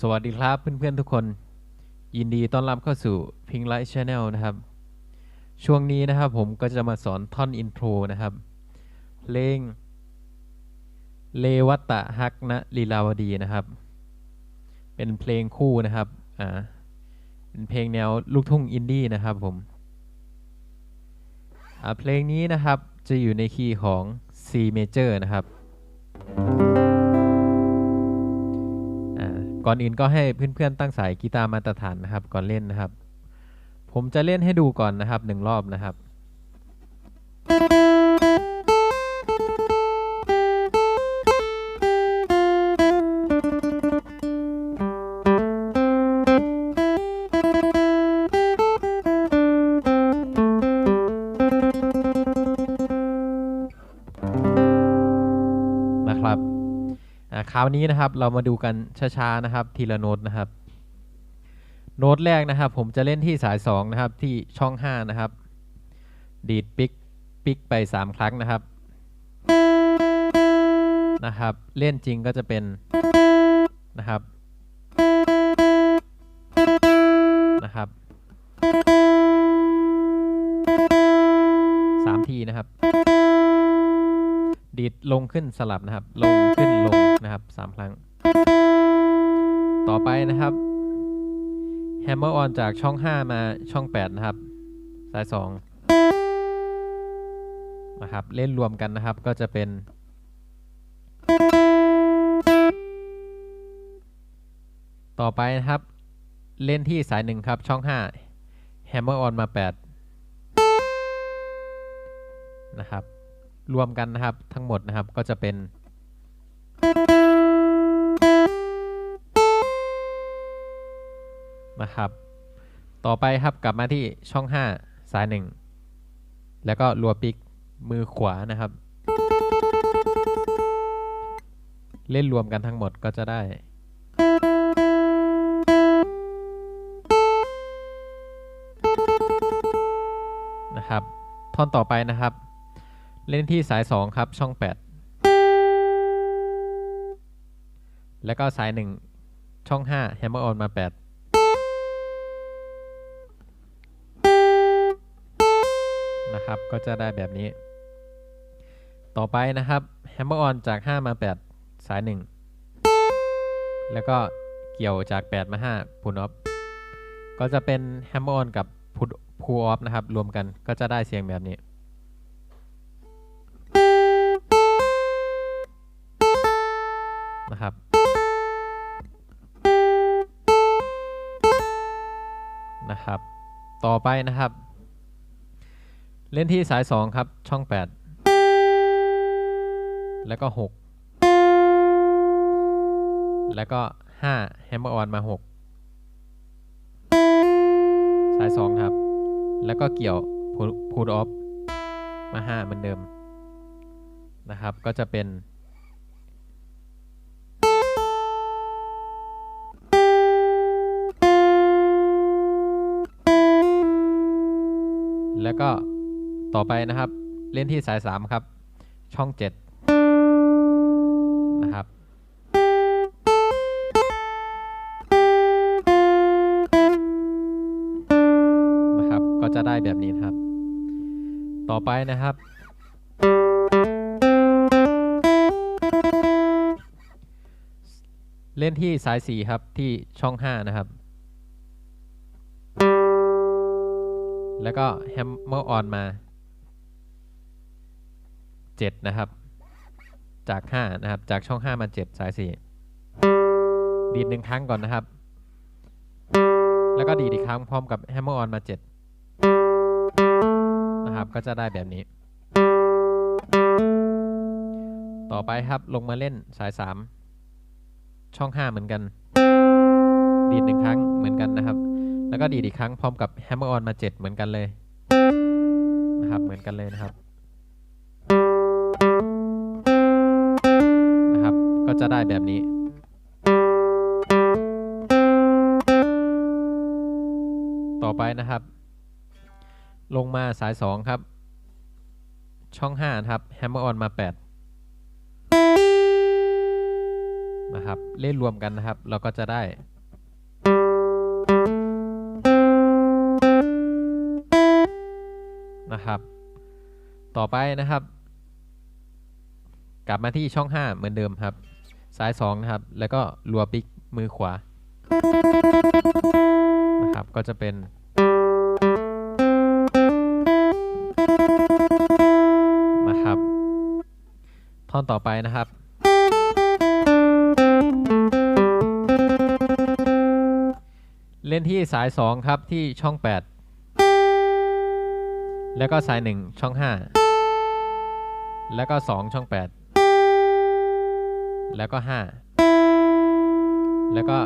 สวัสดีครับเพื่อนๆทุกคน ยินดีต้อนรับเข้าสู่ Pink Light Channel นะครับ ช่วงนี้นะครับผมก็จะมาสอนท่อนอินโทรนะครับเพลงเลวัตะฮักนะลีลาวดีนะครับ เป็นเพลงคู่นะครับอ่าเป็นเพลงแนวลูกทุ่งอินดี้นะครับผมอ่าเพลงนี้นะครับจะอยู่ในคีย์ของ C major นะครับอ่า ก่อนอื่นก็ให้เพื่อนๆตั้งสายกีตาร์มาตรฐานนะครับ ก่อนเล่นนะครับ ผมจะเล่นให้ดูก่อนนะครับหนึ่งรอบนะครับนะครับ คราวนี้นะครับ เรามาดูกันช้าๆนะครับ ทีละโน้ตนะครับ โน้ตแรกนะครับ ผมจะเล่นที่สาย2นะครับที่ช่อง5นะครับ ดีดปิกปิกไป 3 ครั้งนะครับนะครับ เล่นจริงก็จะเป็นนะครับนะครับสามทีนะครับ ดีดลงขึ้นสลับนะครับ ลงขึ้น นะครับสามครั้ง ต่อไปนะครับ Hammer on จากช่อง 5 มาช่อง 8 นะครับ สาย 2 นะครับ เล่นรวมกันนะครับก็จะเป็นต่อไปนะครับ เล่นที่สาย1ครับ ช่อง 5 Hammer on มา 8 นะครับ รวมกันนะครับทั้งหมดนะครับก็จะเป็น นะครับ ต่อไปครับกลับมาที่ช่อง 5 สาย 1 แล้วก็รัวปิกมือขวานะครับ เล่นรวมกันทั้งหมดก็จะได้ นะครับ ท่อนต่อไปนะครับ เล่นที่สาย 2 ครับช่อง 8 แล้วก็สาย 1 ช่อง 5 Hammer on มา 8 นะครับ ก็จะได้แบบนี้ ต่อไปนะครับ Hammer on จาก 5 มา 8 สาย 1 แล้วก็เกี่ยวจาก 8 มา5 pull off ก็จะเป็น Hammer on กับ pull off นะครับ รวมกันก็จะได้เสียงแบบนี้นะครับนะครับ ต่อไปนะครับ เล่นที่สาย 2 ครับ ช่อง 8 แล้วก็ 6 แล้วก็5 Hammer on มา 6 สาย 2 ครับ แล้วก็เกี่ยว pull off มา 5 เหมือนเดิมนะครับ ก็จะเป็น แล้วก็ ต่อไปนะครับ เล่นที่สาย 3 ครับ ช่อง 7 นะครับนะครับ ก็จะได้แบบนี้นครับ ต่อไปนะครับเล่นที่สาย4ครับที่ช่อง 5 นะครับ แล้วก็ Hammer on มา 7 นะครับ จาก 5 นะครับ จากช่อง 5 มา 7 สาย 4 ดีดหนึ่งครั้งก่อนนะครับ แล้วก็ดีดอีกครั้งพร้อมกับ Hammer on มา 7 นะครับ ก็จะได้แบบนี้ ต่อไปครับลงมาเล่นสาย 3 ช่อง 5 เหมือนกัน ดีดหนึ่งครั้งเหมือนกันนะครับ แล้วก็ดีดอีกครั้งพร้อมกับ Hammer on มา 7 เหมือนกันเลยนะครับ เหมือนกันเลยนะครับ จะได้แบบนี้ ต่อไปนะครับ ลงมาสาย 2 ครับ ช่อง 5 นะครับ Hammer on มา 8 นะครับ เล่นรวมกันนะครับ เราก็จะได้นะครับ ต่อไปนะครับ กลับมาที่ช่อง 5 เหมือนเดิมครับ ซ้าย2นะครับ แล้วก็รัวปิกมือขวานะครับก็จะเป็นนะครับท่อนต่อไปนะครับเล่นที่สาย 2 ครับที่ช่อง 8 แล้วก็สาย 1 ช่อง 5 แล้วก็ 2 ช่อง 8 แล้วก็ 5 แล้วก็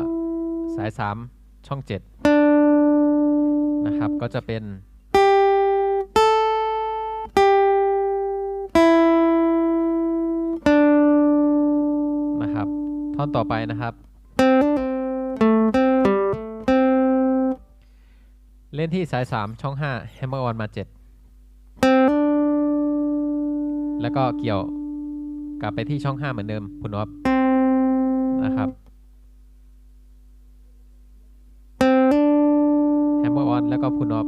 สาย 3 ช่อง 7 นะครับ ก็จะเป็น นะครับ ท่อนต่อไปนะครับ เล่นที่สาย 3 ช่อง5 Hammer on มา 7 แล้วก็เกี่ยวกลับไปที่ช่อง 5 เหมือนเดิมคุณอ๊อฟ นะครับ Hammer on แล้วก็พุนออฟ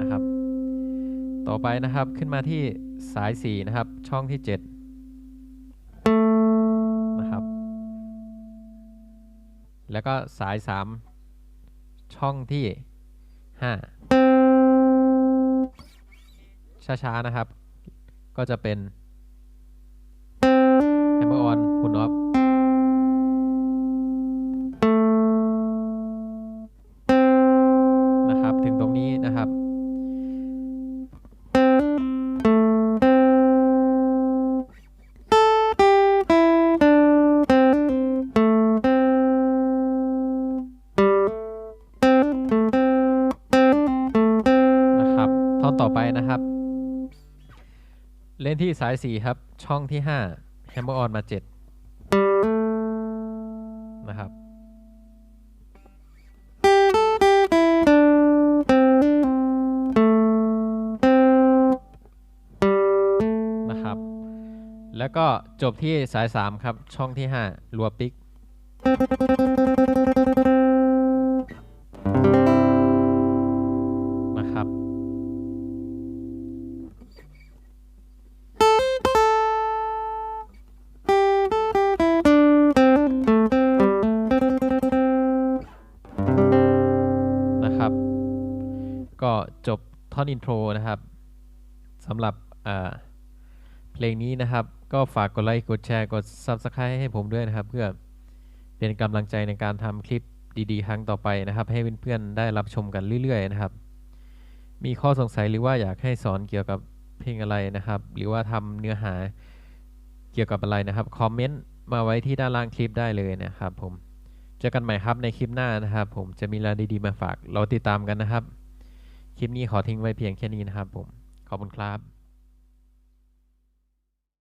นะครับ ต่อไปนะครับขึ้นมาที่สาย 4 นะครับ ช่องที่ 7 นะครับ แล้วก็สาย 3 ช่องที่ 5 ช้า ๆ นะครับ ก็จะเป็น ท่อนต่อไปนะครับ เล่นที่สาย 4 ครับ ช่องที่5 Hammer on มา 7 นะครับ นะครับ แล้วก็จบที่สาย 3 ครับ ช่องที่ 5 รัวปิก อนอินโทรนะครับสำหรับเพลงนี้นะครับก็ฝากกดไลค์กดแชร์กด Subscribe ให้ผมด้วยนะครับ เพื่อเป็นกำลังใจในการทำคลิปดีๆ ครั้งต่อไปนะครับ ให้เพื่อนๆได้รับชมกันเรื่อย ๆ นะครับ มีข้อสงสัยหรือว่าอยากให้สอนเกี่ยวกับเพลงอะไรนะครับ หรือว่าทำเนื้อหาเกี่ยวกับอะไรนะครับคอมเมนต์มาไว้ที่ด้านล่างคลิปได้เลยนะครับผมเจอกันใหม่ครับในคลิปหน้านะครับ ผมจะมีอะไรดีๆมาฝากเราติดตามกันนะครับ คลิปนี้ขอทิ้งไว้เพียงแค่นี้นะครับผม ขอบคุณครับ